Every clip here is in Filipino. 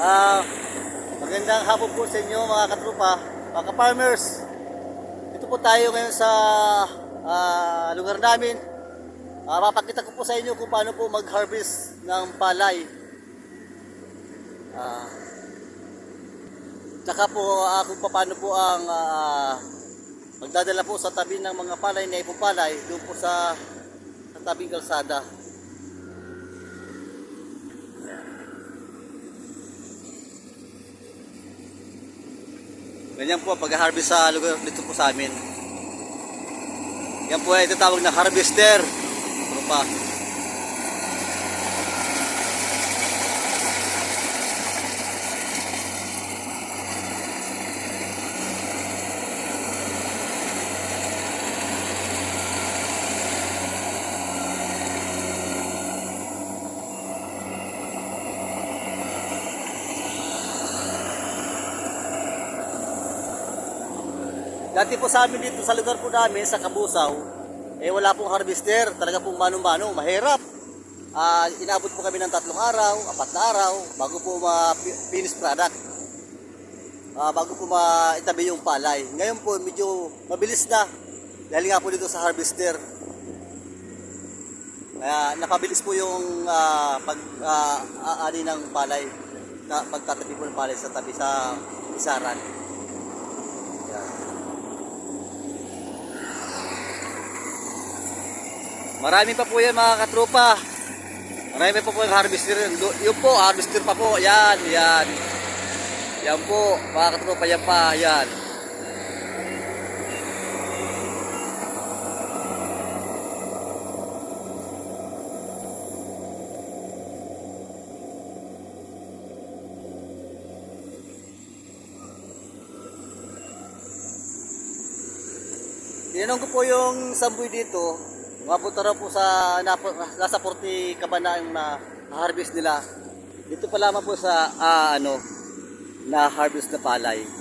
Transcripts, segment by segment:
Ah, magandang hapon po sa inyo mga katrupa, mga ka-farmers. Dito po tayo ngayon sa ah, lugar namin. Ah, mapakita ko po sa inyo kung paano po mag-harvest ng palay. Ah, tsaka po ah, kung paano po ang ah, magdadala po sa tabi ng mga palay na ipupalay doon po sa, sa tabing kalsada. Ganyan po pag harvest sa lugar dito po sa amin. Yan po ay tinatawag na harvester. Ano pa? Dati po sa amin dito sa lugar po namin sa Kabusaw, eh wala pong harvester, talaga pong mano-mano, mahirap. Ah, inabot po kami ng tatlong araw, apat na araw bago po ma-finish product. Ah, bago po maitabi yung palay. Ngayon po medyo mabilis na dahil nga po dito sa harvester. Kaya napabilis po yung ah, pag ah, aani ng palay, na pagtatabi po ng palay sa tabi sa isaran. Marami pa po yan mga katropa. Marami pa po yung harvester. Yun po, harvester pa po. Yan, yan. Yan po, mga katropa, yan pa, yan. Tinanong ko po yung samboy dito, na raw po sa nasa 40 kabanaan na harvest nila. Dito pa lamang po sa ah, ano na harvest na palay.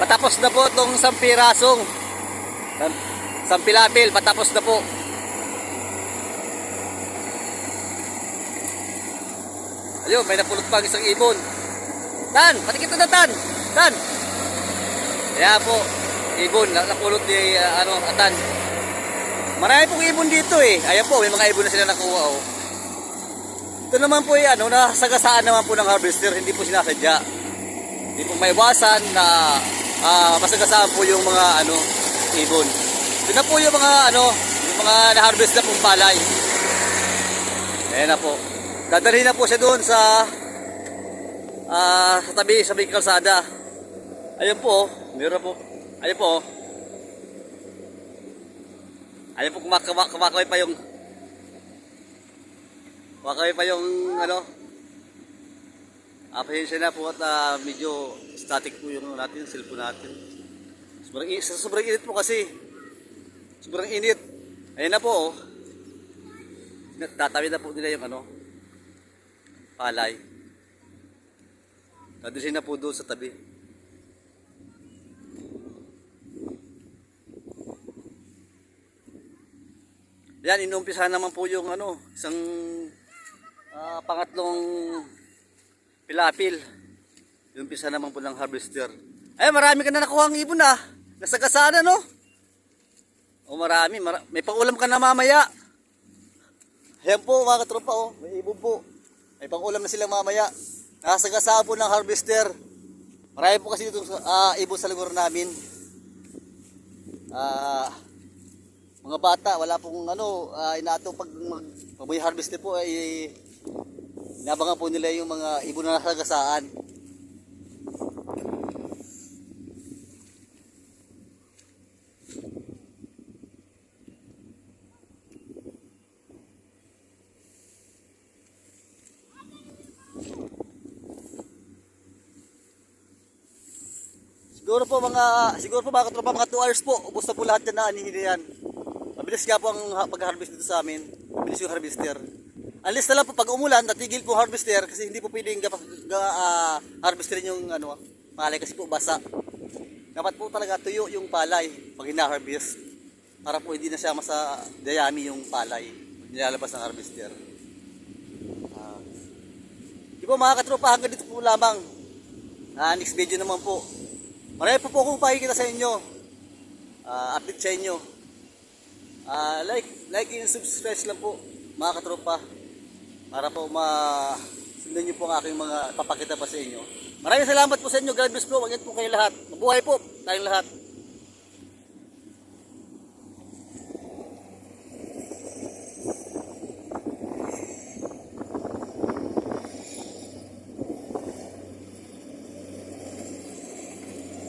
Patapos na po itong sampirasong sam- sampilapil, patapos na po. Ayun, may napulot pa ang isang ibon. Tan, patikita na tan. Tan. Kaya po, ibon, na- napulot ni ah, ano, atan. Marami pong ibon dito eh. Ayan po, may mga ibon na sila nakuha oh. Ito naman po ay ano, nasagasaan naman po ng harvester, hindi po sinasadya. Hindi po maiwasan na ah, masagasaan po yung mga ano, ibon. Ito na po yung mga ano, yung mga na-harvest na pong palay. Ayan na po. Dadalhin na po siya doon sa ah, sa tabi, sa may kalsada. Ayun po, oh. meron po. Ayun po. oh. Ayun po, kumakaway pa yung kumakaway pa yung ano, Ah, pasensya na po at ah, medyo static po yung natin, cellphone natin. Sobrang, i- sa sobrang init po kasi. Sobrang init. Ayun na po oh. Tatawid na po nila yung ano, palay. Dadalhin na po doon sa tabi. Yan, inumpisa naman po yung ano, isang ah, pangatlong pilapil. Yung pisa naman po ng harvester. Ay, marami ka na nakuha ang ibon ah. Nasagasaan no? O marami, mara- may pangulam ka na mamaya. Ayan po mga katropa oh, may ibon po. May pangulam na sila mamaya. Nasagasaan po ng harvester. Marami po kasi dito uh, ibon sa lugar namin. Ah, mga bata, wala pong ano, uh, inaatong pag mag, pag po ay Inabangan po nila yung mga ibon na nasagasaan. Siguro po mga, siguro po mga katropa, mga 2 hours po. Ubus na po lahat yan na anihin yan. Mabilis nga po ang ha- pag-harvest dito sa amin. Mabilis yung harvester. Unless na lang po pag umulan, natigil po harvester kasi hindi po pwedeng ga, ga, ah, harvesterin yung ano, palay kasi po basa. Dapat po talaga tuyo yung palay pag hina-harvest. Para po hindi na siya masa dayami yung palay. Nilalabas ng harvester. Ah. Di po mga katropa, hanggang dito po lamang. Ah, next video naman po. Marami po po akong pakikita sa inyo. Ah, update sa inyo. Ah, like, like and subscribe lang po mga katropa. Para po ma sundan niyo po ang aking mga papakita pa sa inyo. Maraming salamat po sa inyo. God bless po. Mag po kayo lahat. Mabuhay po tayong lahat.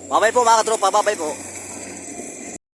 Babay po mga katropa. Babay po.